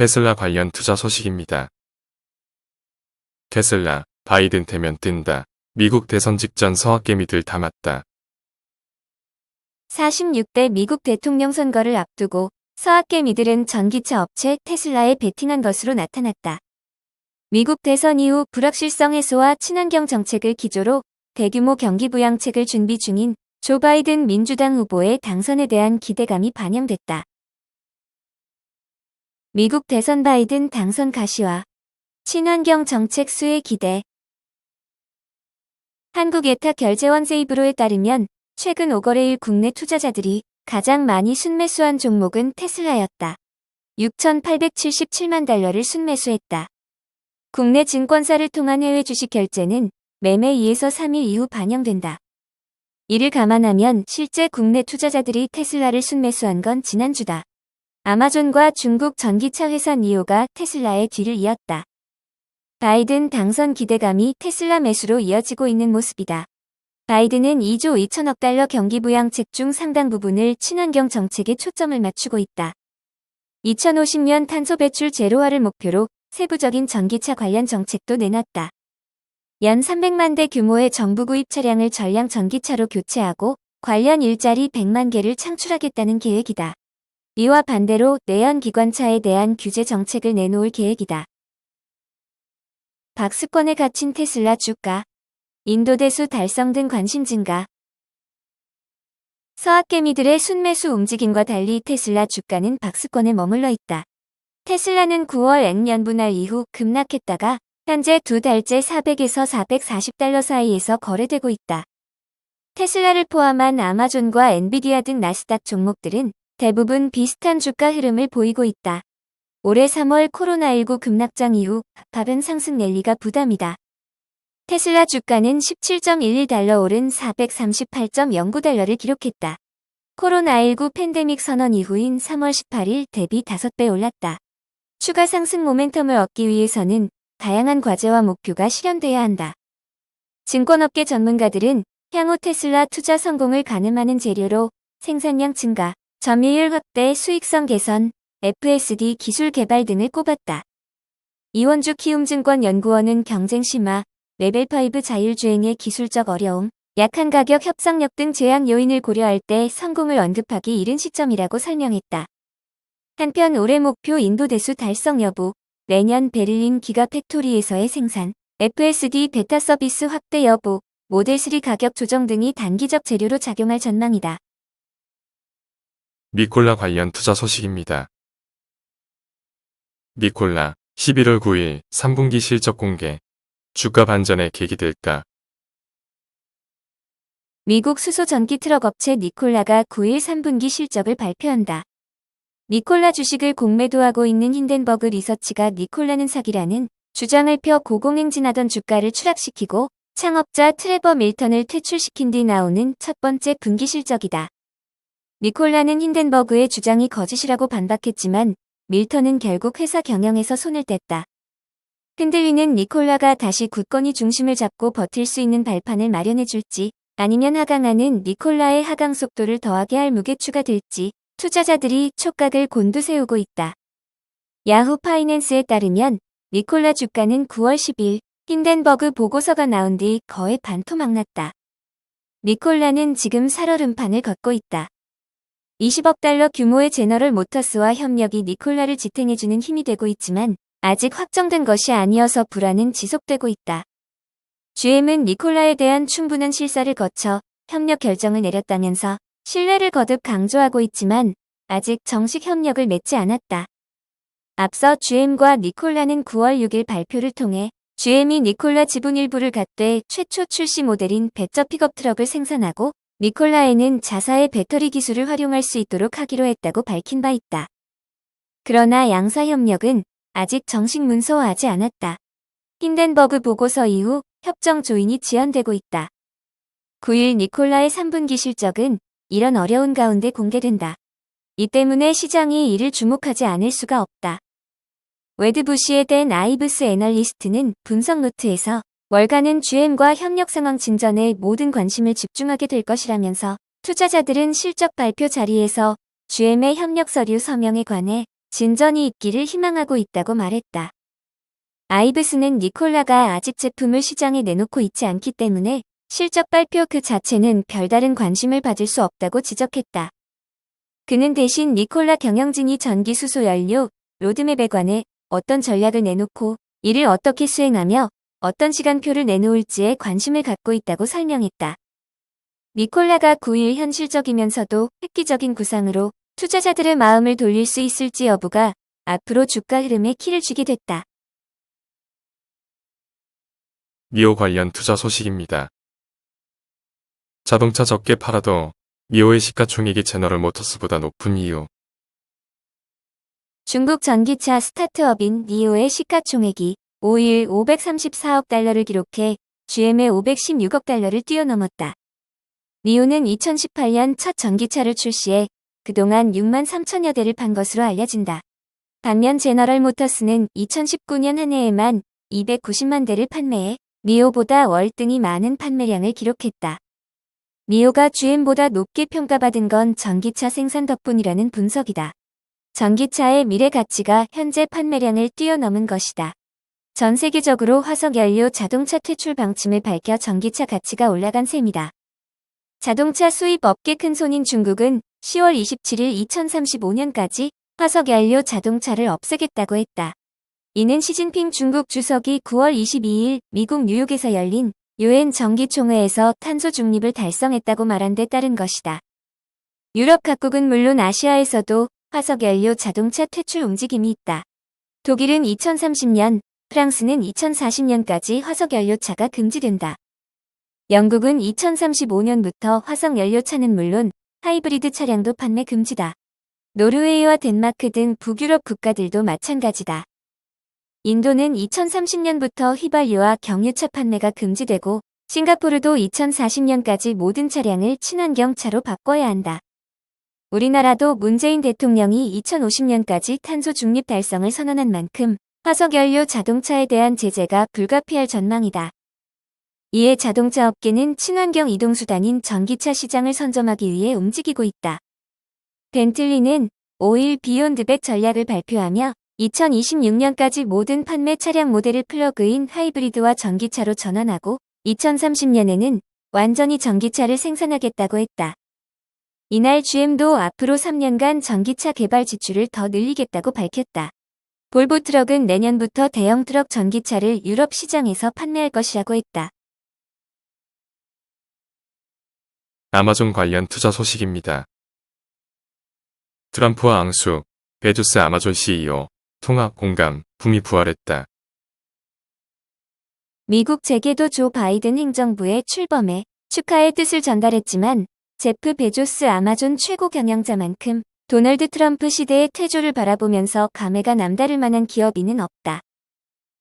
테슬라 관련 투자 소식입니다. 테슬라, 바이든 대면 뜬다. 미국 대선 직전 서학개미들 담았다. 46대 미국 대통령 선거를 앞두고 서학개미들은 전기차 업체 테슬라에 베팅한 것으로 나타났다. 미국 대선 이후 불확실성 해소와 친환경 정책을 기조로 대규모 경기 부양책을 준비 중인 조 바이든 민주당 후보의 당선에 대한 기대감이 반영됐다. 미국 대선 바이든 당선 가시화 친환경 정책 수혜 기대 한국예탁결제원 세이브로에 따르면 최근 5거래일 국내 투자자들이 가장 많이 순매수한 종목은 테슬라였다. 6,877만 달러를 순매수했다. 국내 증권사를 통한 해외 주식 결제는 매매 2에서 3일 이후 반영된다. 이를 감안하면 실제 국내 투자자들이 테슬라를 순매수한 건 지난주다. 아마존과 중국 전기차 회사 니오가 테슬라의 뒤를 이었다. 바이든 당선 기대감이 테슬라 매수로 이어지고 있는 모습이다. 바이든은 2조 2천억 달러 경기 부양책 중 상당 부분을 친환경 정책에 초점을 맞추고 있다. 2050년 탄소 배출 제로화를 목표로 세부적인 전기차 관련 정책도 내놨다. 연 300만 대 규모의 정부 구입 차량을 전량 전기차로 교체하고 관련 일자리 100만 개를 창출하겠다는 계획이다. 이와 반대로 내연 기관차에 대한 규제 정책을 내놓을 계획이다. 박스권에 갇힌 테슬라 주가, 인도 대수 달성 등 관심 증가. 서학개미들의 순매수 움직임과 달리 테슬라 주가는 박스권에 머물러 있다. 테슬라는 9월 액년분할 이후 급락했다가 현재 두 달째 400에서 440달러 사이에서 거래되고 있다. 테슬라를 포함한 아마존과 엔비디아 등 나스닥 종목들은 대부분 비슷한 주가 흐름을 보이고 있다. 올해 3월 코로나19 급락장 이후 밥은 상승 랠리가 부담이다. 테슬라 주가는 17.11달러 오른 438.09달러를 기록했다. 코로나19 팬데믹 선언 이후인 3월 18일 대비 5배 올랐다. 추가 상승 모멘텀을 얻기 위해서는 다양한 과제와 목표가 실현돼야 한다. 증권업계 전문가들은 향후 테슬라 투자 성공을 가늠하는 재료로 생산량 증가, 점유율 확대, 수익성 개선, FSD 기술 개발 등을 꼽았다. 이원주 키움증권 연구원은 경쟁 심화, 레벨5 자율주행의 기술적 어려움, 약한 가격 협상력 등 제약 요인을 고려할 때 성공을 언급하기 이른 시점이라고 설명했다. 한편 올해 목표 인도 대수 달성 여부, 내년 베를린 기가 팩토리에서의 생산, FSD 베타 서비스 확대 여부, 모델 3 가격 조정 등이 단기적 재료로 작용할 전망이다. 미콜라 관련 투자 소식입니다. 미콜라 11월 9일 3분기 실적 공개. 주가 반전의 계기 될까? 미국 수소 전기 트럭 업체 니콜라가 9일 3분기 실적을 발표한다. 니콜라 주식을 공매도하고 있는 힌덴버그 리서치가 니콜라는 사기라는 주장을 펴 고공행진하던 주가를 추락시키고 창업자 트레버 밀턴을 퇴출시킨 뒤 나오는 첫 번째 분기 실적이다. 니콜라는 힌덴버그의 주장이 거짓이라고 반박했지만 밀턴은 결국 회사 경영에서 손을 뗐다. 흔들리는 니콜라가 다시 굳건히 중심을 잡고 버틸 수 있는 발판을 마련해줄지 아니면 하강하는 니콜라의 하강 속도를 더하게 할 무게추가 될지 투자자들이 촉각을 곤두세우고 있다. 야후 파이낸스에 따르면 니콜라 주가는 9월 10일 힌덴버그 보고서가 나온 뒤 거의 반토막 났다. 니콜라는 지금 살얼음판을 걷고 있다. 20억 달러 규모의 제너럴 모터스와 협력이 니콜라를 지탱해주는 힘이 되고 있지만 아직 확정된 것이 아니어서 불안은 지속되고 있다. GM은 니콜라에 대한 충분한 실사를 거쳐 협력 결정을 내렸다면서 신뢰를 거듭 강조하고 있지만 아직 정식 협력을 맺지 않았다. 앞서 GM과 니콜라는 9월 6일 발표를 통해 GM이 니콜라 지분 일부를 갖되 최초 출시 모델인 배처 픽업 트럭을 생산하고 니콜라에는 자사의 배터리 기술을 활용할 수 있도록 하기로 했다고 밝힌 바 있다. 그러나 양사 협력은 아직 정식 문서화하지 않았다. 힌덴버그 보고서 이후 협정 조인이 지연되고 있다. 9일 니콜라의 3분기 실적은 이런 어려운 가운데 공개된다. 이 때문에 시장이 이를 주목하지 않을 수가 없다. 웨드부시에 된 아이브스 애널리스트는 분석 노트에서 월간은 GM과 협력 상황 진전에 모든 관심을 집중하게 될 것이라면서 투자자들은 실적 발표 자리에서 GM의 협력 서류 서명에 관해 진전이 있기를 희망하고 있다고 말했다. 아이브스는 니콜라가 아직 제품을 시장에 내놓고 있지 않기 때문에 실적 발표 그 자체는 별다른 관심을 받을 수 없다고 지적했다. 그는 대신 니콜라 경영진이 전기 수소 연료 로드맵에 관해 어떤 전략을 내놓고 이를 어떻게 수행하며 어떤 시간표를 내놓을지에 관심을 갖고 있다고 설명했다. 니콜라가 9일 현실적이면서도 획기적인 구상으로 투자자들의 마음을 돌릴 수 있을지 여부가 앞으로 주가 흐름에 키를 주게 됐다. 미오 관련 투자 소식입니다. 자동차 적게 팔아도 미오의 시가총액이 제너럴 모터스보다 높은 이유. 중국 전기차 스타트업인 니오의 시가총액이 5일 534억 달러를 기록해 GM의 516억 달러를 뛰어넘었다. 니오는 2018년 첫 전기차를 출시해 그동안 6만 3천여 대를 판 것으로 알려진다. 반면 제너럴 모터스는 2019년 한 해에만 290만 대를 판매해 니오보다 월등히 많은 판매량을 기록했다. 니오가 GM보다 높게 평가받은 건 전기차 생산 덕분이라는 분석이다. 전기차의 미래 가치가 현재 판매량을 뛰어넘은 것이다. 전 세계적으로 화석연료 자동차 퇴출 방침을 밝혀 전기차 가치가 올라간 셈이다. 자동차 수입 업계 큰손인 중국은 10월 27일 2035년까지 화석연료 자동차를 없애겠다고 했다. 이는 시진핑 중국 주석이 9월 22일 미국 뉴욕에서 열린 유엔 정기총회에서 탄소 중립을 달성했다고 말한 데 따른 것이다. 유럽 각국은 물론 아시아에서도 화석연료 자동차 퇴출 움직임이 있다. 독일은 2030년, 프랑스는 2040년까지 화석연료차가 금지된다. 영국은 2035년부터 화석연료차는 물론 하이브리드 차량도 판매 금지다. 노르웨이와 덴마크 등 북유럽 국가들도 마찬가지다. 인도는 2030년부터 휘발유와 경유차 판매가 금지되고 싱가포르도 2040년까지 모든 차량을 친환경차로 바꿔야 한다. 우리나라도 문재인 대통령이 2050년까지 탄소 중립 달성을 선언한 만큼 화석연료 자동차에 대한 제재가 불가피할 전망이다. 이에 자동차 업계는 친환경 이동수단인 전기차 시장을 선점하기 위해 움직이고 있다. 벤틀리는 5일 비욘드 백 전략을 발표하며 2026년까지 모든 판매 차량 모델을 플러그인 하이브리드와 전기차로 전환하고 2030년에는 완전히 전기차를 생산하겠다고 했다. 이날 GM도 앞으로 3년간 전기차 개발 지출을 더 늘리겠다고 밝혔다. 볼보 트럭은 내년부터 대형 트럭 전기차를 유럽 시장에서 판매할 것이라고 했다. 아마존 관련 투자 소식입니다. 트럼프와 앙수, 베조스 아마존 CEO, 통합 공감, 붐이 부활했다. 미국 재계도 조 바이든 행정부의 출범에 축하의 뜻을 전달했지만 제프 베조스 아마존 최고 경영자만큼 도널드 트럼프 시대의 태조를 바라보면서 감회가 남다를 만한 기업인은 없다.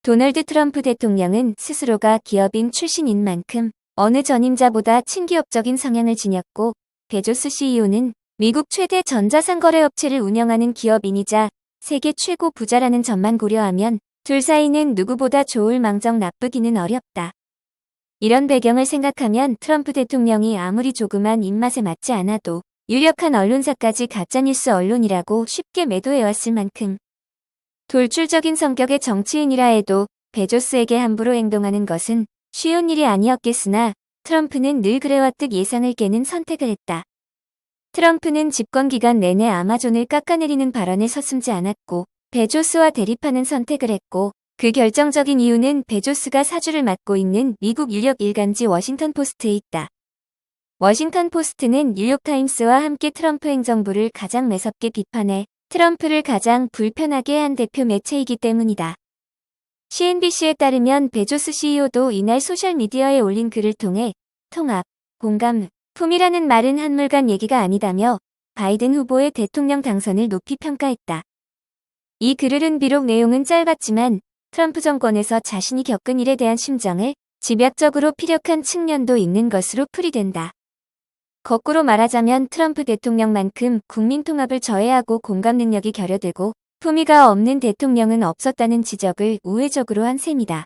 도널드 트럼프 대통령은 스스로가 기업인 출신인 만큼 어느 전임자보다 친기업적인 성향을 지녔고 베조스 CEO는 미국 최대 전자상거래 업체를 운영하는 기업인이자 세계 최고 부자라는 점만 고려하면 둘 사이는 누구보다 좋을 망정 나쁘기는 어렵다. 이런 배경을 생각하면 트럼프 대통령이 아무리 조그만 입맛에 맞지 않아도 유력한 언론사까지 가짜뉴스 언론이라고 쉽게 매도해왔을 만큼 돌출적인 성격의 정치인이라 해도 베조스에게 함부로 행동하는 것은 쉬운 일이 아니었겠으나 트럼프는 늘 그래왔듯 예상을 깨는 선택을 했다. 트럼프는 집권 기간 내내 아마존을 깎아내리는 발언에 서슴지 않았고 베조스와 대립하는 선택을 했고 그 결정적인 이유는 베조스가 사주를 맡고 있는 미국 유력 일간지 워싱턴 포스트에 있다. 워싱턴 포스트는 뉴욕타임스와 함께 트럼프 행정부를 가장 매섭게 비판해 트럼프를 가장 불편하게 한 대표 매체이기 때문이다. CNBC에 따르면 베조스 CEO도 이날 소셜미디어에 올린 글을 통해 통합, 공감, 품이라는 말은 한물간 얘기가 아니다며 바이든 후보의 대통령 당선을 높이 평가했다. 이 글은 비록 내용은 짧았지만 트럼프 정권에서 자신이 겪은 일에 대한 심정을 집약적으로 피력한 측면도 있는 것으로 풀이된다. 거꾸로 말하자면 트럼프 대통령만큼 국민 통합을 저해하고 공감 능력이 결여되고 품위가 없는 대통령은 없었다는 지적을 우회적으로 한 셈이다.